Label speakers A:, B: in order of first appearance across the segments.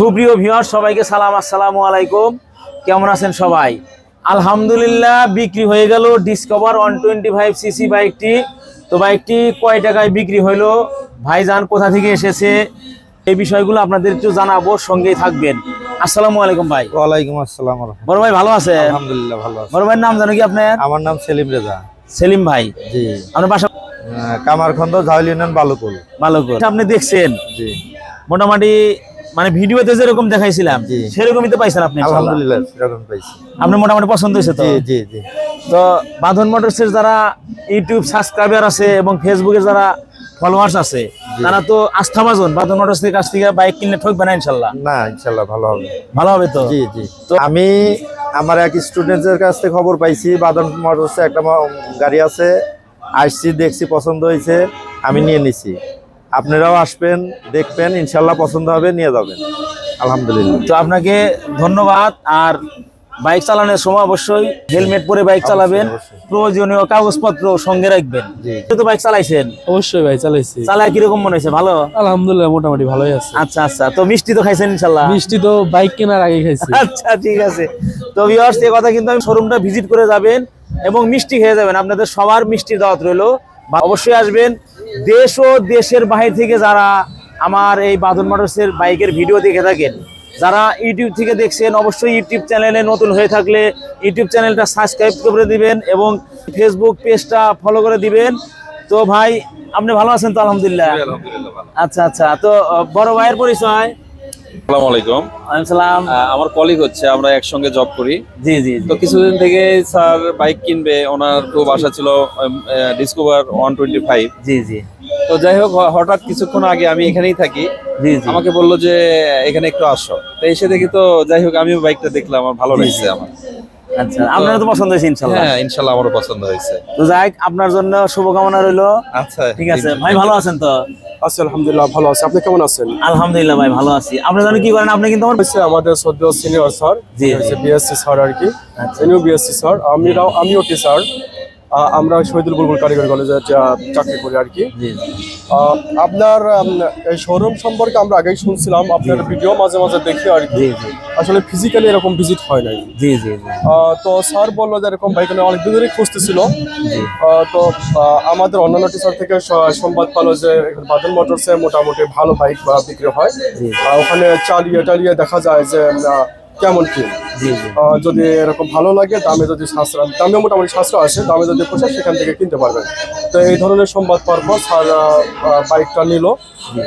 A: সুপ্রিয় ভিউয়ার সবাইকে সালাম আসসালামু আলাইকুম। কেমন আছেন সবাই? আলহামদুলিল্লাহ বিক্রি হয়ে গেল Discover one twenty five CC বাইকটি তো বাইকটি কয় টাকায় বিক্রি হইল? ভাইজান কোথা থেকে এসেছে? এই বিষয়গুলো আপনাদের একটু জানাব সঙ্গেই থাকবেন। আসসালামু আলাইকুম ভাই।
B: ওয়ালাইকুম আসসালাম
A: বড় ভাই ভালো আছে
B: আলহামদুলিল্লাহ ভালো আছি।
A: বড় ভাইয়ের নাম জানো কি আপনার?
B: আমার নাম সেলিম রেজা।
A: সেলিম ভাই।
B: জি।
A: আপনার বাসা
B: কামারখন্দ ঝাউল ইউনিয়ন বালুকুল।
A: ভালো করে আপনি দেখছেন?
B: জি।
A: মোটামুটি মানে ভিডিওতে যেরকম দেখাইছিলাম সেরকমই তো পাইছেন আপনি।
B: আলহামদুলিল্লাহ সেরকম পাইছি।
A: আপনার মোটামুটি পছন্দ হয়েছে তো?
B: জি জি জি।
A: তো বাঁধন মোটরসের যারা ইউটিউব সাবস্ক্রাইবার আছে এবং ফেসবুকের যারা ফলোয়ার্স আছে তারা তো আস্থাভাজন বাঁধন মোটরসের কাছ থেকে বাইক কিনলে ঠকবে না ইনশাল্লাহ
B: না ইনশাল্লাহ ভালো হবে।
A: ভালো হবে তো?
B: জি জি।
A: তো
B: আমি আমার এক স্টুডেন্টের কাছ থেকে খবর পাইছি বাদন মোটরসে একটা গাড়ি আছে আসছি দেখছি পছন্দ হয়েছে আমি নিয়ে নিছি। আপনারাও আসবেন দেখবেন ইনশাল্লাহ পছন্দ হবে নিয়ে যাবেন। আলহামদুলিল্লাহ।
A: তো আপনাকে ধন্যবাদ আর বাইক চালানোর সময় অবশ্যই হেলমেট পরে বাইক চালাবেন প্রয়োজনীয় কাগজপত্র সঙ্গে রাখবেন। তো বাইক চালাইছেন?
C: অবশ্যই ভাই চালাইছি।
A: চালায় কীরকম মনে হয়েছে? ভালো?
C: আলহামদুলিল্লাহ মোটামুটি ভালোই আছে।
A: আচ্ছা আচ্ছা। তো মিষ্টি তো খাইছেন ইনশাল্লাহ?
C: মিষ্টি তো বাইক কেনার আগে খাইছি।
A: আচ্ছা ঠিক আছে। তো ভিউয়ার্স এই কথা কিন্তু আমি শোরুমটা ভিজিট করে যাবেন এবং মিষ্টি খেয়ে যাবেন। আপনাদের সবার মিষ্টির দাওয়াত রইল। অবশ্যই আসবেন। দেশ ও দেশের বাহির থেকে যারা আমার এই বাদন মোটরসের বাইকের ভিডিও দেখে থাকেন যারা ইউটিউব থেকে দেখছেন অবশ্যই ইউটিউব চ্যানেলে নতুন হয়ে থাকলে ইউটিউব চ্যানেলটা সাবস্ক্রাইব করে দিবেন এবং ফেসবুক পেজটা ফলো করে দিবেন। তো ভাই আপনি ভালো আছেন তো? আলহামদুলিল্লাহ। আচ্ছা আচ্ছা। তো বড় ভাইয়ের পরিচয়?
D: আসসালামু আলাইকুম
A: ওয়ালাইকুম সালাম
D: আমার কলিগ হচ্ছে আমরা একসঙ্গে জব করি।
A: জি জি।
D: তো কিছুদিন থেকে স্যার বাইক কিনবে ওনার খুব আশা ছিল ডিসকভার ওয়ান টোয়েন্টি ফাইভ
A: জি জি।
D: তো যাই হোক হঠাৎ কিছুক্ষণ আগে আমি এখানেই থাকি। আমাকে বলল যে এখানে একটু আসো। তো এসে দেখি তো যাই হোক আমিও বাইকটা দেখলাম আমার ভালো লাগছে আমার।
A: আচ্ছা আপনারও তো পছন্দ হয়েছে ইনশাল্লাহ।
D: হ্যাঁ ইনশাল্লাহ আমারও পছন্দ হয়েছে।
A: তো যাই আপনার জন্য শুভকামনা রইল।
D: আচ্ছা
A: ঠিক আছে ভাই ভালো আছেন তো?
E: আছি আলহামদুলিল্লাহ ভালো আছি। আপনি কেমন আছেন?
A: আলহামদুলিল্লাহ ভাই ভালো আছি। আপনি জানেন কি করেন? আপনি কিন্তু আমার
E: হচ্ছে আমাদের সদ্য সিনিয়র স্যার
A: জি,
E: বিএসসি স্যার আর কি। সিনিয়র বিএসসি স্যার আমিরাও আমিও টিচার আমরা শহীদুল বুলবুল কারিগরি কলেজে চাকরি করি আর কি।
A: জি।
E: আপনার এই শোরুম সম্পর্কে আমরা আগেই শুনছিলাম আপনার ভিডিও মাঝে মাঝে দেখি আর কি। আসলে ফিজিক্যালি এরকম ভিজিট হয় নাই।
A: জি জি
E: তো স্যার বলল যে এরকম বাইক অনেক দিন ধরেই খুঁজতেছিল তো আমাদের অন্যান্য টিচার থেকে সংবাদ পালো যে বাদল মোটরসে মোটামুটি ভালো বাইক বিক্রি হয়। ওখানে চালিয়ে টালিয়ে দেখা যায় যে কেমন কি? যদি এরকম ভালো লাগে দামে যদি সাশ্রয় দামে মোটামুটি সাশ্রয় আসে দামে যদি পোষায় সেখান থেকে কিনতে পারবেন। তো এই ধরনের সংবাদ পাওয়ার পর স্যার বাইকটা নিল।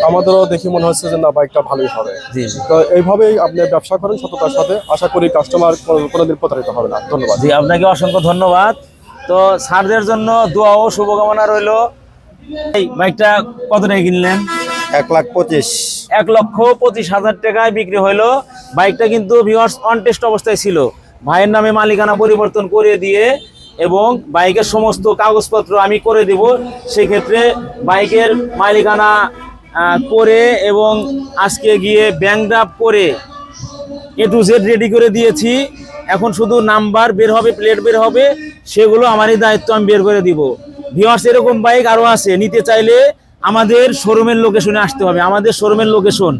E: আমাদেরও দেখি মনে হচ্ছে যে না বাইকটা ভালোই হবে।
A: জি জি।
E: তো এইভাবেই আপনি ব্যবসা করেন সততার সাথে। আশা করি কাস্টমার কোনোদিন প্রতারিত হবে না। ধন্যবাদ।
A: জি আপনাকে অসংখ্য ধন্যবাদ। তো স্যারদের জন্য দোয়া ও শুভকামনা রইল। এই বাইকটা কত টাকা কিনলেন?
B: এক লাখ পঁচিশ।
A: এক লক্ষ পঁচিশ হাজার টাকায় বিক্রি হইল। বাইকটা কিন্তু ভিউয়ার্স অন টেস্ট অবস্থায় ছিল। ভাইয়ের নামে মালিকানা পরিবর্তন করে দিয়ে এবং বাইকের সমস্ত কাগজপত্র আমি করে দিব। সেক্ষেত্রে বাইকের মালিকানা করে এবং আজকে গিয়ে ব্যাংক ড্রাফট করে এ টু জেড রেডি করে দিয়েছি। এখন শুধু নাম্বার বের হবে প্লেট বের হবে, সেগুলো আমারই দায়িত্ব, আমি বের করে দিব। ভিওয়ার্স এরকম বাইক আরও আছে, নিতে চাইলে আমাদের শোরুমের লোকেশনে আসতে হবে। আমাদের শোরুমের লোকেশন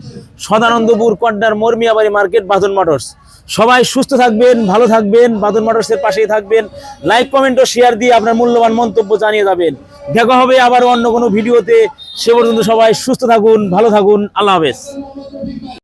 A: সদানন্দপুর কড্ডার মর্মিয়াবাড়ি মার্কেট বাদন মোটরস সবাই সুস্থ থাকবেন, ভালো থাকবেন বাদন মোটরসের পাশেই থাকবেন। লাইক কমেন্ট ও শেয়ার দিয়ে আপনার মূল্যবান মন্তব্য জানিয়ে যাবেন। দেখা হবে আবার অন্য কোনো ভিডিওতে। সে পর্যন্ত সবাই সুস্থ থাকুন, ভালো থাকুন। আল্লাহ হাফেজ।